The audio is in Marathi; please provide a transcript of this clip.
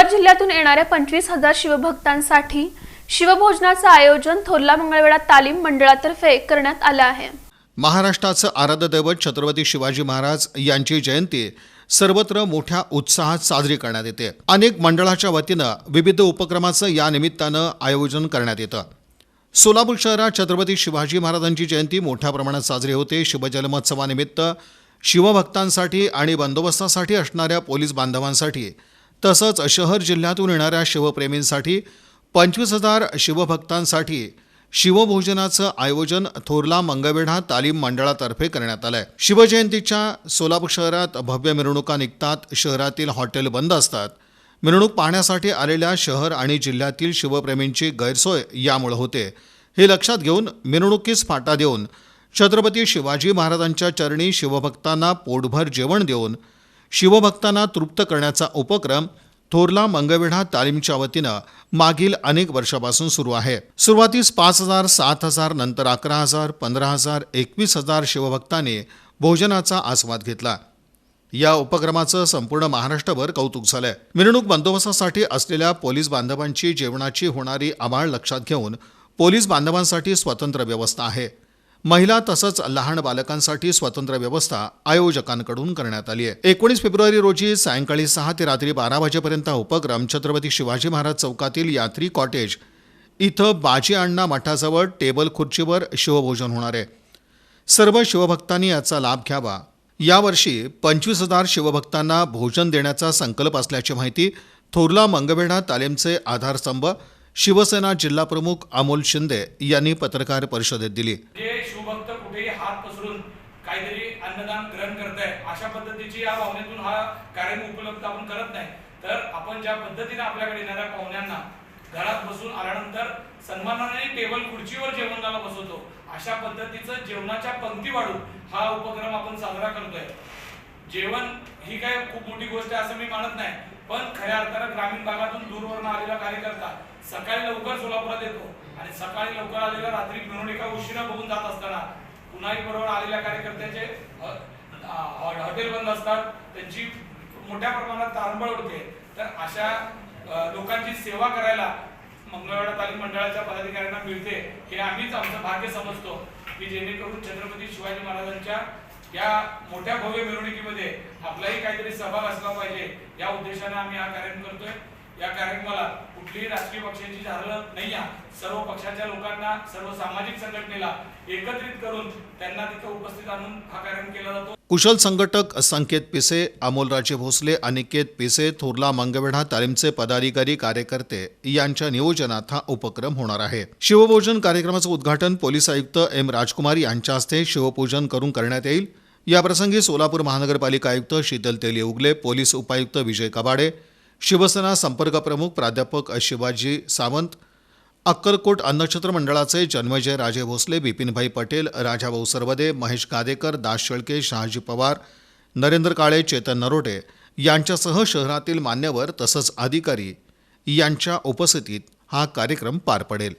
शहर जिल्ह्यातून येणाऱ्या पंचवीस हजार शिवभक्तांसाठी शिवभोजनाचं आयोजन थोरला मंगळवेढा तालीम मंडळातर्फे करण्यात आलं आहे. महाराष्ट्राचं आराध्य दैवत छत्रपती शिवाजी महाराज यांची जयंती सर्वत्र मोठ्या उत्साहात साजरी करण्यात येते. अनेक मंडळाच्या वतीनं विविध उपक्रमाचं या निमित्तानं आयोजन करण्यात येतं. सोलापूर शहरात छत्रपती शिवाजी महाराजांची जयंती मोठ्या प्रमाणात साजरी होते. शिवजन्मोत्सवानिमित्त शिवभक्तांसाठी आणि बंदोबस्तासाठी असणाऱ्या पोलीस बांधवांसाठी तसंच शहर जिल्ह्यातून येणाऱ्या शिवप्रेमींसाठी पंचवीस हजार शिवभक्तांसाठी शिवभोजनाचं आयोजन थोरला मंगवेढा तालीम मंडळातर्फे करण्यात आलंय. शिवजयंतीच्या सोलापूर शहरात भव्य मिरवणुका निघतात शहरातील हॉटेल बंद असतात. मिरवणूक पाहण्यासाठी आलेल्या शहर आणि जिल्ह्यातील शिवप्रेमींची गैरसोय यामुळे होते. हे लक्षात घेऊन मिरवणुकीस फाटा देऊन छत्रपती शिवाजी महाराजांच्या चरणी शिवभक्तांना पोटभर जेवण देऊन शिवभक्तांना तृप्त करण्याचा उपक्रम थोरला मंगविढा तालीमच्या वतीनं मागील अनेक वर्षापासून सुरू आहे. सुरुवातीस पाच हजार सात हजार नंतर अकरा हजार पंधरा हजार एकवीस हजार शिवभक्तांनी भोजनाचा आस्वाद घेतला. या उपक्रमाचं संपूर्ण महाराष्ट्रभर कौतुक झालंय. मिरवणूक बंदोबस्तासाठी असलेल्या पोलीस बांधवांची जेवणाची होणारी आबाळ लक्षात घेऊन पोलीस बांधवांसाठी स्वतंत्र व्यवस्था आहे. महिला तसंच लहान बालकांसाठी स्वतंत्र व्यवस्था आयोजकांकडून करण्यात आली आहे. एकोणीस फेब्रुवारी रोजी सायंकाळी सहा ते रात्री बारा वाजेपर्यंत हा उपक्रम छत्रपती शिवाजी महाराज चौकातील यात्री कॉटेज इथं बाजी अण्णा मठाजवळ टेबल खुर्चीवर शिवभोजन होणार आहे. सर्व शिवभक्तांनी याचा लाभ घ्यावा. यावर्षी पंचवीस हजार शिवभक्तांना भोजन देण्याचा संकल्प असल्याची माहिती थोरला मंगवेढा तालीमचे आधारस्तंभ शिवसेना जिल्हाप्रमुख अमोल शिंदे यांनी पत्रकार परिषदेत दिली. जे कुठेही हात पसरून काहीतरी अन्नदान ग्रहण करत आहे अशा पद्धतीची या भावनेतून हा कार्यक्रम उपलब्ध आपण करत नाही. तर आपण ज्या पद्धतीने आपल्याकडे येणाऱ्या पाहुण्यांना घरात बसून आल्यानंतर सन्मानाने टेबल खुर्चीवर जेवणाला बसवतो अशा पद्धतीचं जेवणाच्या पंक्ती वाढून हा उपक्रम आपण साजरा करतोय. जेवण ही काय खूप मोठी गोष्ट आहे असं मी मानत नाही पण खऱ्या अर्थानं ग्रामीण भागातून दूरवरून आलेला कार्यकर्ता सकाळी लवकर सोलापुरात येतो. आणि सकाळी लवकर आलेला रात्री मिरवणुका उशिरा बघून जात असताना पुन्हाही बरोबर आलेल्या कार्यकर्त्याचे हॉटेल बंद असतात त्यांची मोठ्या प्रमाणात तारंबळ होते तर अशा लोकांची सेवा करायला मंगळवाडा तालीम मंडळाच्या पदाधिकाऱ्यांना मिळते हे आम्हीच आमचं भाग्य समजतो. की जेणेकरून छत्रपती शिवाजी महाराजांच्या या मोठ्या भव्य मिरवणुकीमध्ये आपलाही काहीतरी सहभाग असला पाहिजे या उद्देशाने आम्ही हा कार्यक्रम करतोय. या कार्यक्रमाला कुठलीही राजकीय पक्षाची झालं नाही सर्व पक्षाच्या लोकांना सर्व सामाजिक संघटनेला एकत्रित करून त्यांना तिथे उपस्थित आणून हा कार्यक्रम केला जातो. कुशल संघटक संकेत पिसे अमोलराजे भोसले अनिकेत पिसे थोरला मंगवेढा तालीमचे पदाधिकारी कार्यकर्ते यांच्या नियोजनात हा उपक्रम होणार आहे. शिवभोजन कार्यक्रमाचं उद्घाटन पोलीस आयुक्त एम राजकुमार यांच्या हस्ते शिवपूजन करून करण्यात येईल. याप्रसंगी सोलापूर महानगरपालिका आयुक्त शीतल तेली उगले पोलीस उपायुक्त विजय कबाडे शिवसेना संपर्क प्रमुख प्राध्यापक शिवाजी सावंत अक्कलकोट अन्नछत्र मंडळाचे जन्मजय राजे भोसले बिपिनभाई पटेल राजाभाऊ सरवदे महेश गादेकर दास शेळके शहाजी पवार नरेंद्र काळे चेतन नरोटे यांच्यासह शहरातील मान्यवर तसंच अधिकारी यांच्या उपस्थितीत हा कार्यक्रम पार पडेल.